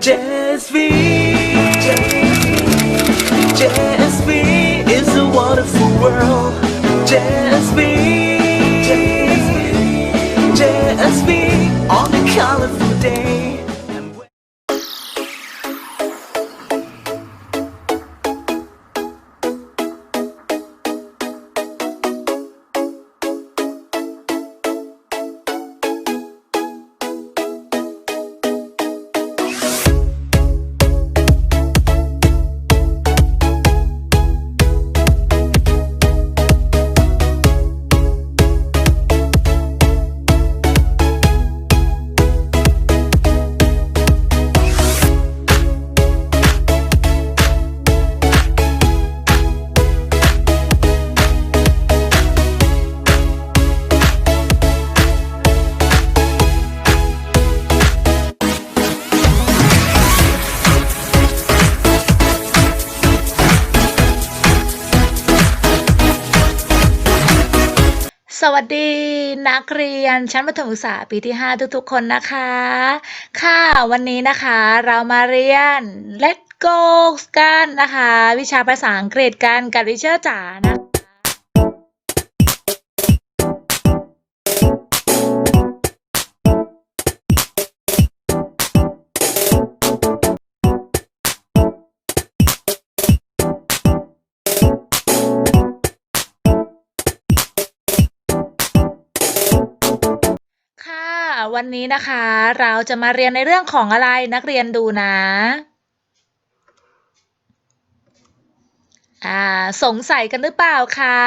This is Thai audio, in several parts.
Jazz V. Jazz is a wonderful world. Jazz วัสดีนักเรียนชั้นประถมศึกษาปีที่ 5 ทุกๆ คนนะคะ ค่ะวันนี้นะคะเรามาเรียน Let's Go กันนะคะ วิชาภาษาอังกฤษกันกับวิเชอร์จ๋านะคะ วันนี้นะคะ เราจะมาเรียนในเรื่องของอะไรนักเรียนดูนะอ่าสงสัยกันหรือเปล่าคะ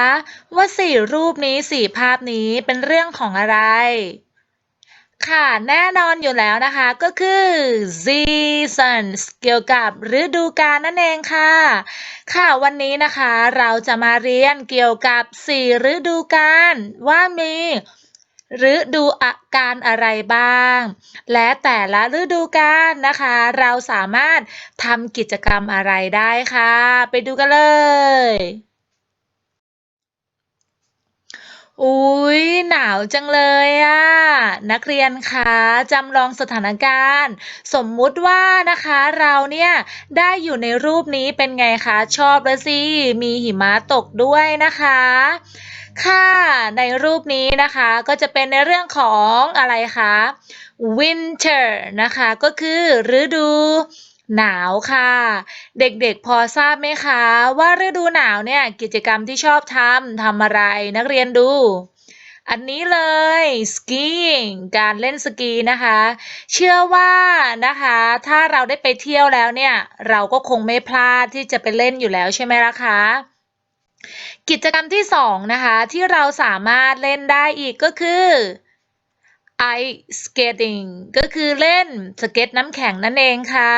ว่าสี่รูปนี้สี่ภาพนี้เป็นเรื่องของอะไร ค่ะแน่นอนอยู่แล้วนะคะก็คือ seasons เกี่ยวกับฤดูกาลนั่นเองค่ะ ค่ะวันนี้นะคะเราจะมาเรียนเกี่ยวกับสี่ฤดูกาลว่ามี ฤดูอาการอะไรบ้าง และแต่ละฤดูกาลนะคะ เราสามารถทำกิจกรรมอะไรได้ค่ะ ไปดูกันเลยอุ๊ยหนาวจังเลยอะนักเรียนคะจำลองสถานการณ์ สมมุติว่านะคะเราเนี่ยได้อยู่ในรูปนี้เป็นไงคะ ชอบแล้วสิ มีหิมะตกด้วยนะคะ ค่ะในรูปนี้นะคะก็จะเป็นในเรื่องของอะไรคะ winter นะคะก็คือฤดูหนาวค่ะ เด็กๆพอทราบไหมคะ ว่าฤดูหนาวเนี่ยกิจกรรมที่ชอบทำทำอะไรนักเรียนดู อันนี้เลย skiing การเล่นสกีนะคะ เชื่อว่านะคะ ถ้าเราได้ไปเที่ยวแล้วเนี่ย เราก็คงไม่พลาดที่จะไปเล่นอยู่แล้วใช่ไหมล่ะคะ กิจกรรมที่สองนะคะที่เราสามารถเล่นได้อีกก็คือ ice skating ก็คือเล่นสเก็ตน้ำแข็งนั่นเองค่ะ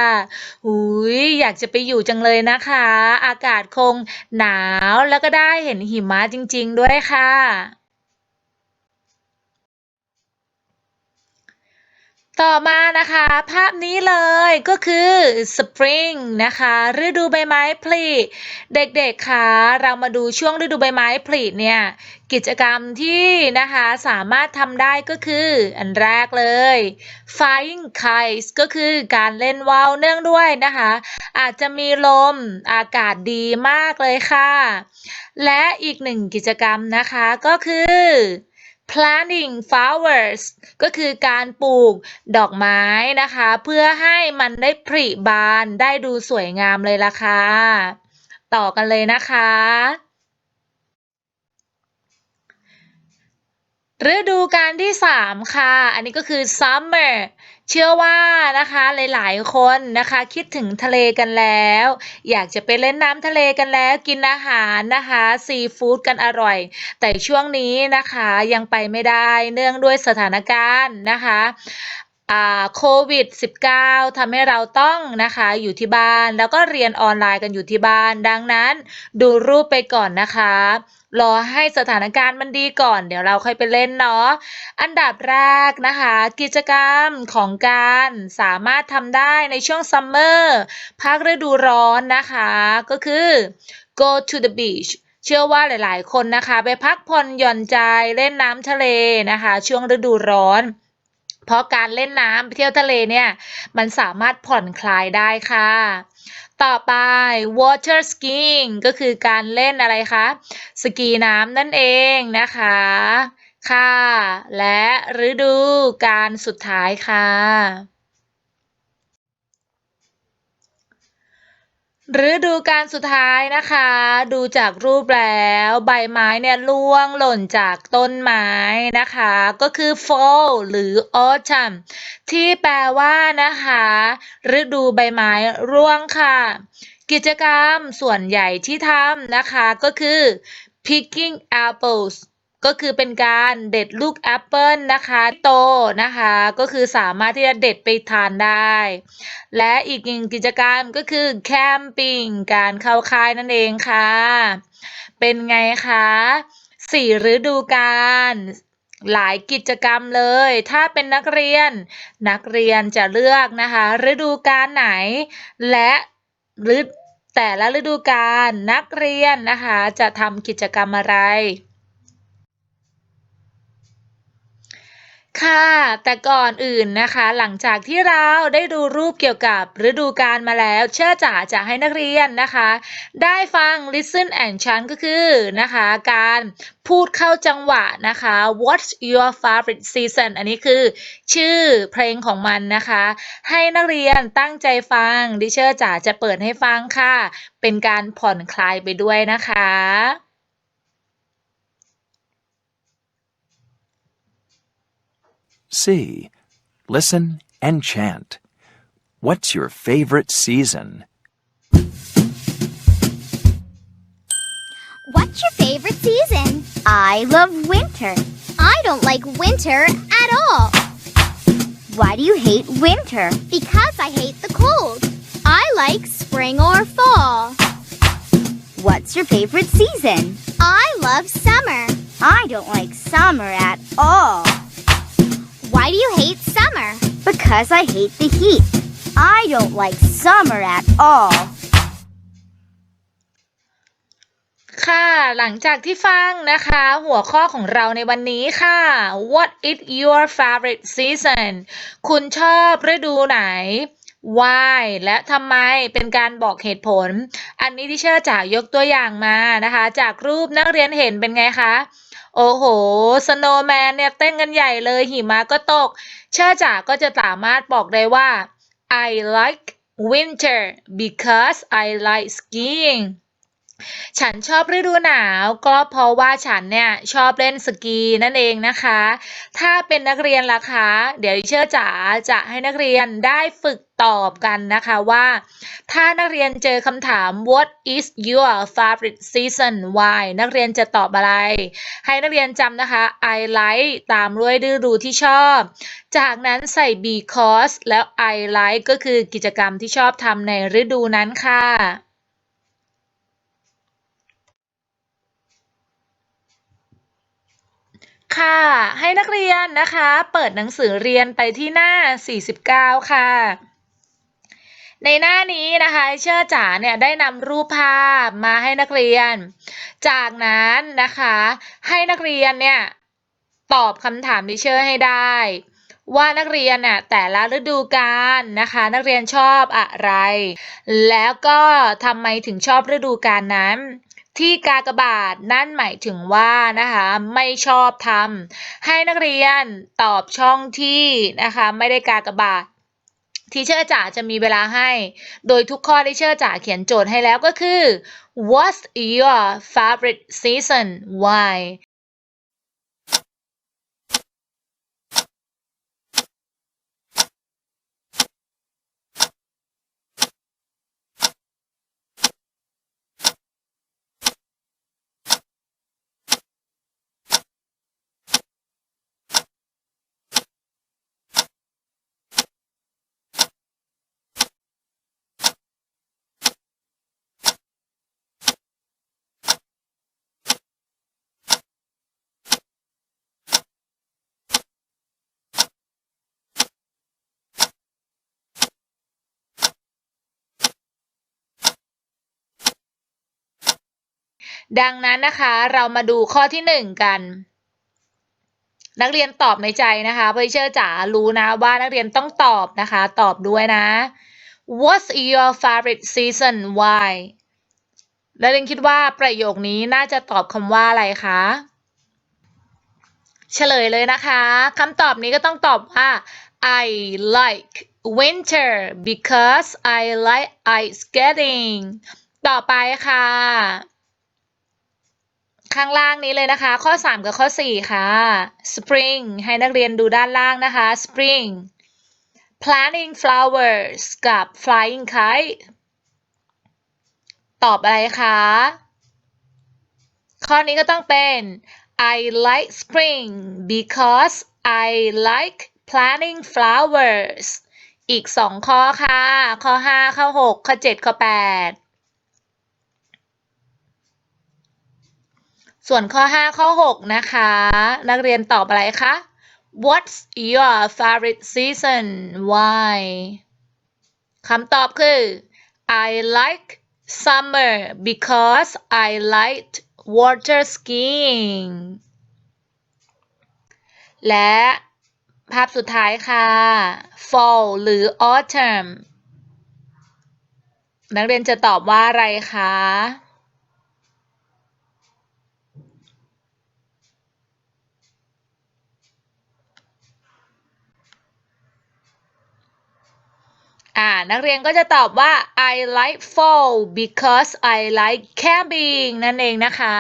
หุยอยากจะไปอยู่จังเลยนะคะ อากาศคงหนาวแล้วก็ได้เห็นหิมะจริง ๆ ด้วยค่ะ ต่อมานะคะ ภาพนี้เลยก็คือ spring นะคะ ฤดูใบไม้ผลิเด็กๆคะเรามาดูช่วงฤดูใบไม้ผลิเนี่ยกิจกรรมที่นะคะสามารถทำได้ก็คืออันแรกเลย flying kites ก็คือการเล่นว่าวเนื่องด้วยนะคะ อาจจะมีลมอากาศดีมากเลยค่ะ และอีกหนึ่งกิจกรรมนะคะก็คือ planting flowers ก็คือการปลูกดอกไม้นะคะ เพื่อให้มันได้ผลิบานได้ดูสวยงามเลยล่ะค่ะ ต่อกันเลยนะคะ ฤดูการที่ 3 ค่ะ อันนี้ก็คือ summer เชื่อว่านะคะหลายๆ คนนะคะคิดถึงทะเลกันแล้ว อยากจะไปเล่นน้ำทะเลกันแล้วกินอาหารนะคะซีฟู้ดกันอร่อย แต่ช่วงนี้นะคะยังไปไม่ได้เนื่องด้วยสถานการณ์นะคะ โควิด -19 ทำให้เราต้องนะคะอยู่ที่บ้าน แล้วก็เรียนออนไลน์กันอยู่ที่บ้าน ดังนั้นดูรูปไปก่อนนะคะ รอให้สถานการณ์มันดีก่อน เดี๋ยวเราค่อยไปเล่นเนาะ อันดับแรกนะคะ กิจกรรมของการสามารถทำได้ในช่วงซัมเมอร์ภาคฤดูร้อนนะคะ ก็คือ go to the beach เชื่อว่าหลาย ๆ คนนะคะ ไปพักผ่อนหย่อนใจเล่นน้ำทะเลนะคะ ช่วงฤดูร้อน เพราะการเล่นน้ำไปเที่ยวทะเลเนี่ย มันสามารถผ่อนคลายได้ค่ะ ต่อไป water skiing ก็คือการเล่นอะไรคะ สกีน้ำนั่นเองนะคะ ค่ะ และฤดูการสุดท้ายค่ะ ฤดูการสุดท้ายนะคะ ดูจากรูปแล้ว ใบไม้เนี่ยร่วงหล่นจากต้นไม้นะคะ ก็คือ fall หรือ autumn ที่แปลว่านะคะ ฤดูใบไม้ร่วงค่ะ กิจกรรมส่วนใหญ่ที่ทำนะคะก็คือ picking apples ก็คือเป็นการเด็ดลูกแอปเปิลนะคะโตนะคะ ก็คือสามารถที่จะเด็ดไปทานได้ และอีกหนึ่งกิจกรรมก็คือแคมปิ้งการเข้าค่ายนั่นเองค่ะ เป็นไงคะสี่ฤดูกาลหลายกิจกรรมเลย ถ้าเป็นนักเรียน นักเรียนจะเลือกนะคะ ฤดูกาลไหน และฤแต่ละฤดูกาลนักเรียนนะคะ จะทำกิจกรรมอะไร ค่ะ แต่ก่อนอื่นนะคะ หลังจากที่เราได้ดูรูปเกี่ยวกับฤดูกาลมาแล้ว เชื่อจ๋าจะให้นักเรียนนะคะ ได้ฟัง listen and chant ก็คือนะคะ การพูดเข้าจังหวะนะคะ What's your favorite season อันนี้คือ ชื่อเพลงของมันนะคะ ให้นักเรียนตั้งใจฟัง ดิเชอร์จ๋าจะเปิดให้ฟังค่ะ เป็นการผ่อนคลายไปด้วยนะคะ C. Listen and chant. What's your favorite season? What's your favorite season? I love winter. I don't like winter at all. Why do you hate winter? Because I hate the cold. I like spring or fall. What's your favorite season? I love summer. I don't like summer at all. Why do you hate summer? Because I hate the heat. I don't like summer at all. ค่ะหลังจากที่ฟังนะคะ หัวข้อของเราในวันนี้ค่ะ What is your favorite season คุณชอบฤดูไหน Why และทำไมเป็นการบอกเหตุผล อันนี้ที่เชื่อจากยกตัวอย่างมานะคะ จากรูปนักเรียนเห็นเป็นไงคะ โอ้โห สโนว์แมนเนี่ยเต้นกันใหญ่เลยหิมะก็ตก เชื่อจาก็จะสามารถบอกได้ว่า I like winter because I like skiing ฉันชอบฤดูหนาว ก็เพราะว่าฉันเนี่ยชอบเล่นสกีนั่นเองนะคะ ถ้าเป็นนักเรียนล่ะคะ เดี๋ยวเชื่อจ๋าจะให้นักเรียนได้ฝึกตอบกันนะคะว่า ถ้านักเรียนเจอคำถาม what is your favorite season why นักเรียนจะตอบอะไร ให้นักเรียนจำนะคะ I like ตามด้วยฤดูที่ชอบ จากนั้นใส่ because แล้ว I like ก็คือกิจกรรมที่ชอบทำในฤดูนั้นค่ะ ค่ะ ให้นักเรียนนะคะ เปิดหนังสือเรียนไปที่หน้า 49 ค่ะ ในหน้านี้นะคะเชื่อจ๋าเนี่ยได้นำรูปภาพมาให้นักเรียน จากนั้นนะคะ ให้นักเรียนเนี่ยตอบคำถามที่เชื่อให้ได้ ว่านักเรียนน่ะแต่ละฤดูกาลนะคะ นักเรียนชอบอะไร แล้วก็ทำไมถึงชอบฤดูกาลนั้น ที่กากบาทนั่นหมายถึงว่านะคะไม่ชอบทำให้นักเรียนตอบช่องที่นะคะไม่ได้กากบาททีเชอร์จ๋าจะมีเวลาให้ โดยทุกข้อที่เชอร์จ๋าเขียนโจทย์ให้แล้วก็คือ What's your favorite season why ดังนั้นนะคะ เรามาดูข้อที่หนึ่งกัน นักเรียนตอบในใจนะคะเพราะเชอร์จ๋ารู้นะว่านักเรียนต้องตอบนะคะ ตอบด้วยนะ What's your favorite season why นักเรียนคิดว่าประโยคนี้น่าจะตอบคำว่าอะไรคะเฉลยเลยนะคะคำตอบนี้ก็ต้องตอบว่า I like winter because I like ice skating ต่อไปค่ะ ข้างล่างนี้เลยนะคะ ข้อ 3 กับข้อ 4 ค่ะ spring ให้นักเรียนดูด้านล่างนะคะ spring planting flowers กับ flying kite ตอบอะไรคะ ข้อนี้ก็ต้องเป็น I like spring because I like planting flowers อีก 2 ข้อค่ะ ข้อ 5 ข้อ 6 ข้อ 7 ข้อ 8 ส่วนข้อ 5 ข้อ 6 นะคะ นักเรียนตอบอะไรคะ What's your favorite season why คำตอบคือ I like summer because I liked water skiing และภาพสุดท้ายค่ะ fall หรือ autumn นักเรียนจะตอบว่าอะไรคะ อ่านักเรียนก็จะตอบว่า I like fall because I like camping นั่นเองนะคะ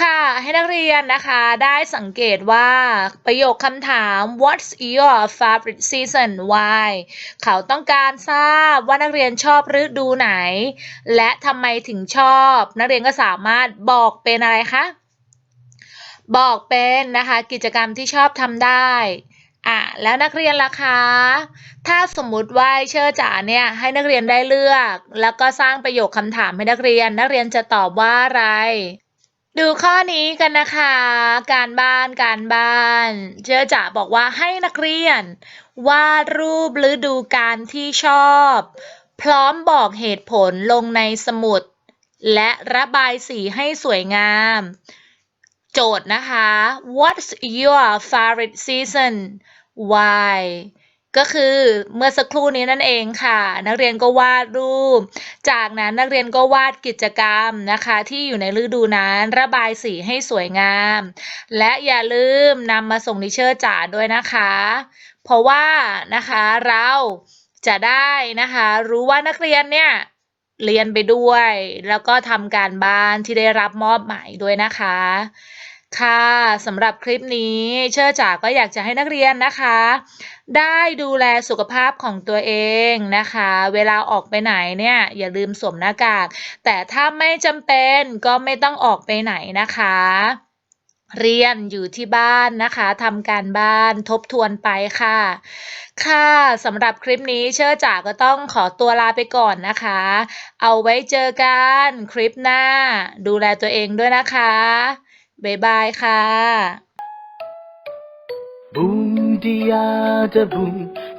ค่ะ ให้นักเรียนนะคะได้สังเกตว่าประโยคคำถาม What's your favorite season why เขาต้องการทราบว่านักเรียนชอบฤดูไหน และทำไมถึงชอบ นักเรียนก็สามารถบอกเป็นอะไรคะ บอกเป็นนะคะกิจกรรมที่ชอบทำได้ อะแล้วนักเรียนล่ะคะ ถ้าสมมุติว่าเชอร์จ๋าเนี่ยให้นักเรียนได้เลือก แล้วก็สร้างประโยคคำถามให้นักเรียน นักเรียนจะตอบว่าอะไร ดูข้อนี้กันนะคะ การบ้านการบ้าน เชอร์จ๋าบอกว่าให้นักเรียนวาดรูปฤดูกาลที่ชอบ พร้อมบอกเหตุผลลงในสมุด และระบายสีให้สวยงาม โจทย์นะคะ What's your favorite season why ก็คือเมื่อสักครู่นี้นั่นเองค่ะ นักเรียนก็วาดรูป จากนั้นนักเรียนก็วาดกิจกรรมนะคะ ที่อยู่ในฤดูนั้นระบายสีให้สวยงาม และอย่าลืมนำมาส่งนิเชอร์จ๋าด้วยนะคะ เพราะว่านะคะเราจะได้นะคะ รู้ว่านักเรียนเนี่ย เรียนไปด้วย แล้วก็ทำการบ้านที่ได้รับมอบหมายด้วยนะคะ ค่ะสำหรับคลิปนี้เชื่อจ๋าก็อยากจะให้นักเรียนนะคะ ได้ดูแลสุขภาพของตัวเองนะคะ เวลาออกไปไหนเนี่ยอย่าลืมสวมหน้ากาก แต่ถ้าไม่จำเป็นก็ไม่ต้องออกไปไหนนะคะ เรียนอยู่ที่บ้านนะคะทำการบ้านทบทวนไปค่ะ ค่ะสำหรับคลิปนี้เชื่อจ๋าก็ต้องขอตัวลาไปก่อนนะคะ เอาไว้เจอกันคลิปหน้า ดูแลตัวเองด้วยนะคะ บ๊ายบายค่ะ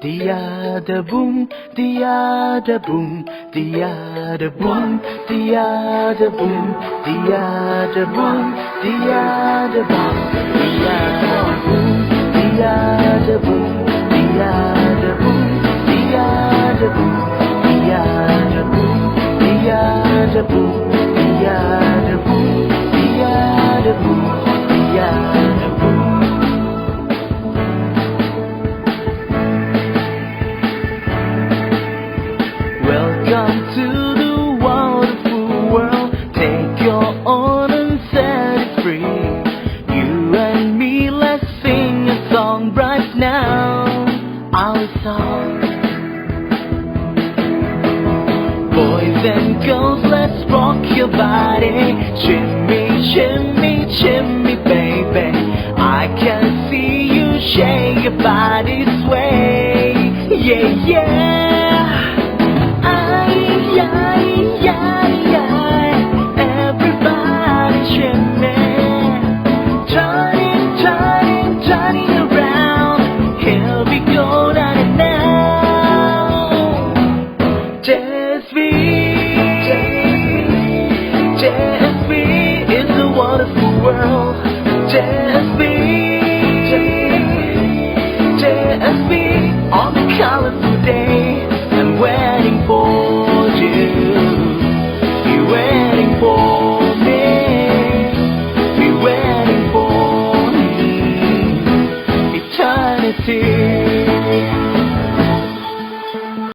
Tiada boom, tiada boom, tiada boom, tiada boom, tiada boom, tiada boom, tiada boom, tiada boom, tiada boom, tiada boom, tiada boom, tiada boom. Rock your body. Shimmy, shimmy, shimmy, baby. I can see you shake your body sway. Yeah, yeah. Ay, ay, ay, ay. Everybody shimmy. Turning, turning, turning around. Here we go, now and now. Just be. in the wonderful world. Just be. Just be on the colorful day. I'm waiting for you.